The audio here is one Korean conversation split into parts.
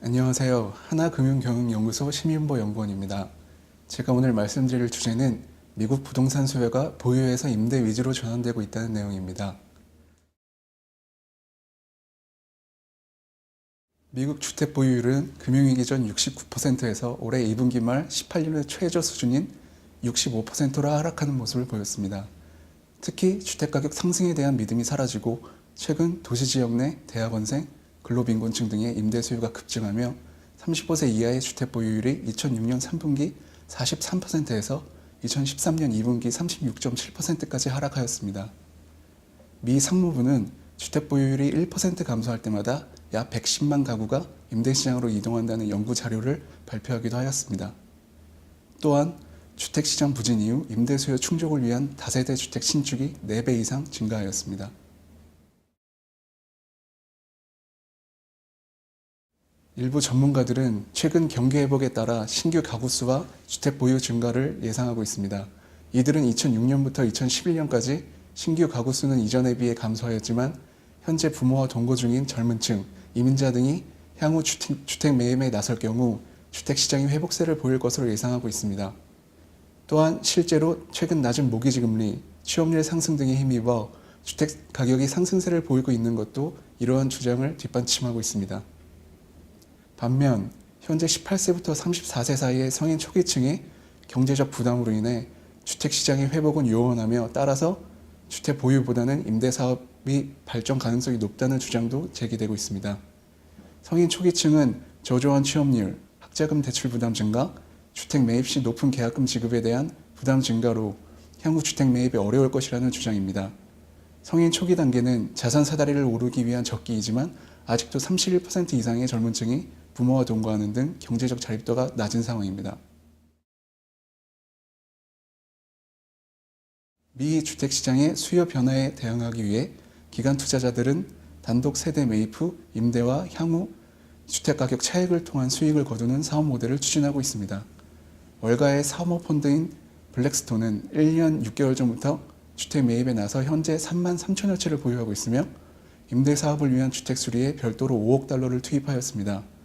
안녕하세요. 하나금융경영연구소 심윤보 연구원입니다. 제가 오늘 말씀드릴 주제는 미국 부동산 수요가 보유에서 임대 위주로 전환되고 있다는 내용입니다. 미국 주택 보유율은 금융위기 전 69%에서 올해 2분기 말 18년의 최저 수준인 65%로 하락하는 모습을 보였습니다. 특히 주택가격 상승에 대한 믿음이 사라지고 최근 도시 지역 내 대학원생, 근로빈곤층 등의 임대 수요가 급증하며 35세 이하의 주택 보유율이 2006년 3분기 43%에서 2013년 2분기 36.7%까지 하락하였습니다. 미 상무부는 주택 보유율이 1% 감소할 때마다 약 110만 가구가 임대시장으로 이동한다는 연구 자료를 발표하기도 하였습니다. 또한 주택시장 부진 이후 임대 수요 충족을 위한 다세대 주택 신축이 4배 이상 증가하였습니다. 일부 전문가들은 최근 경기 회복에 따라 신규 가구 수와 주택 보유 증가를 예상하고 있습니다. 이들은 2006년부터 2011년까지 신규 가구 수는 이전에 비해 감소하였지만 현재 부모와 동거 중인 젊은 층, 이민자 등이 향후 주택, 주택 매입에 나설 경우 주택 시장이 회복세를 보일 것으로 예상하고 있습니다. 또한 실제로 최근 낮은 모기지 금리, 취업률 상승 등에 힘입어 주택 가격이 상승세를 보이고 있는 것도 이러한 주장을 뒷받침하고 있습니다. 반면 현재 18세부터 34세 사이의 성인 초기층의 경제적 부담으로 인해 주택 시장의 회복은 요원하며 따라서 주택 보유보다는 임대 사업이 발전 가능성이 높다는 주장도 제기되고 있습니다. 성인 초기층은 저조한 취업률, 학자금 대출 부담 증가, 주택 매입 시 높은 계약금 지급에 대한 부담 증가로 향후 주택 매입이 어려울 것이라는 주장입니다. 성인 초기 단계는 자산 사다리를 오르기 위한 적기이지만 아직도 31% 이상의 젊은 층이 부모와 동거하는 등 경제적 자립도가 낮은 상황입니다. 미 주택시장의 수요 변화에 대응하기 위해 기관 투자자들은 단독 세대 매입 후 임대와 향후 주택가격 차익을 통한 수익을 거두는 사업 모델을 추진하고 있습니다. 월가의 사모펀드인 블랙스톤은 1년 6개월 전부터 주택 매입에 나서 현재 3만 3천여 채를 보유하고 있으며 임대 사업을 위한 주택 수리에 별도로 5억 달러를 투입하였습니다.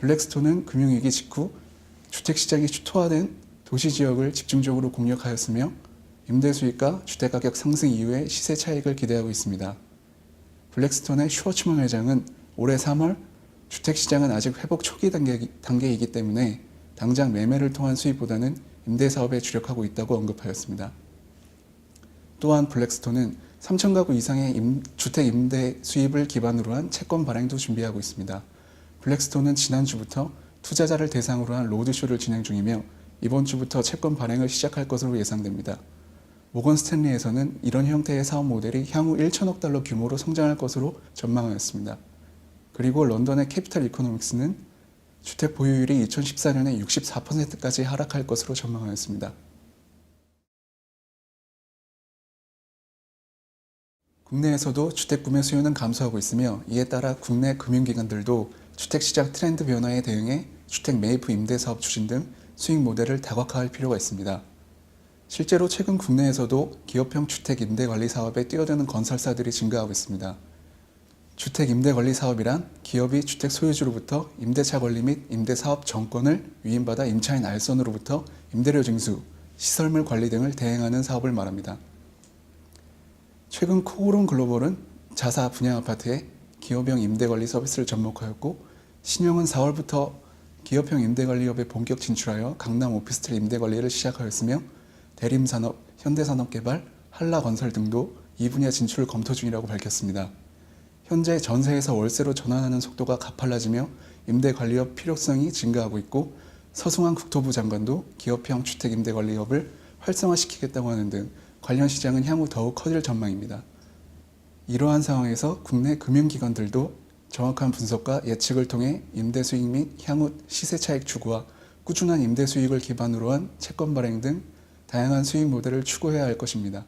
블랙스톤은 금융위기 직후 주택시장이 초토화된 도시 지역을 집중적으로 공략하였으며 임대 수익과 주택가격 상승 이후의 시세 차익을 기대하고 있습니다. 블랙스톤의 슈워츠먼 회장은 올해 3월 주택시장은 아직 회복 초기 단계, 단계 이기 때문에 당장 매매를 통한 수입보다는 임대 사업에 주력하고 있다고 언급하였습니다. 또한 블랙스톤은 3천 가구 이상의 임, 주택 임대 수입을 기반으로 한 채권 발행도 준비하고 있습니다. 블랙스톤은 지난주부터 투자자를 대상으로 한 로드쇼를 진행 중이며 이번 주부터 채권 발행을 시작할 것으로 예상됩니다. 모건 스탠리에서는 이런 형태의 사업 모델이 향후 1천억 달러 규모로 성장할 것으로 전망하였습니다. 그리고 런던의 캐피탈 이코노믹스는 주택 보유율이 2014년에 64%까지 하락할 것으로 전망하였습니다. 국내에서도 주택 구매 수요는 감소하고 있으며 이에 따라 국내 금융기관들도 주택시장 트렌드 변화에 대응해 주택 매입 후 임대 사업 추진 등 수익 모델을 다각화할 필요가 있습니다. 실제로 최근 국내에서도 기업형 주택 임대 관리 사업에 뛰어드는 건설사들이 증가하고 있습니다. 주택 임대 관리 사업이란 기업이 주택 소유주로부터 임대차 관리 및 임대 사업 정권을 위임받아 임차인 알선으로부터 임대료 징수, 시설물 관리 등을 대행하는 사업을 말합니다. 최근 코오론 글로벌은 자사 분양 아파트에 기업형 임대 관리 서비스를 접목하였고 신용은 4월부터 기업형 임대관리업에 본격 진출하여 강남 오피스텔 임대관리를 시작하였으며 대림산업, 현대산업개발, 한라건설 등도 이 분야 진출을 검토 중이라고 밝혔습니다. 현재 전세에서 월세로 전환하는 속도가 가팔라지며 임대관리업 필요성이 증가하고 있고 서승환 국토부 장관도 기업형 주택임대관리업을 활성화시키겠다고 하는 등 관련 시장은 향후 더욱 커질 전망입니다. 이러한 상황에서 국내 금융기관들도 정확한 분석과 예측을 통해 임대 수익 및 향후 시세 차익 추구와 꾸준한 임대 수익을 기반으로 한 채권 발행 등 다양한 수익 모델을 추구해야 할 것입니다.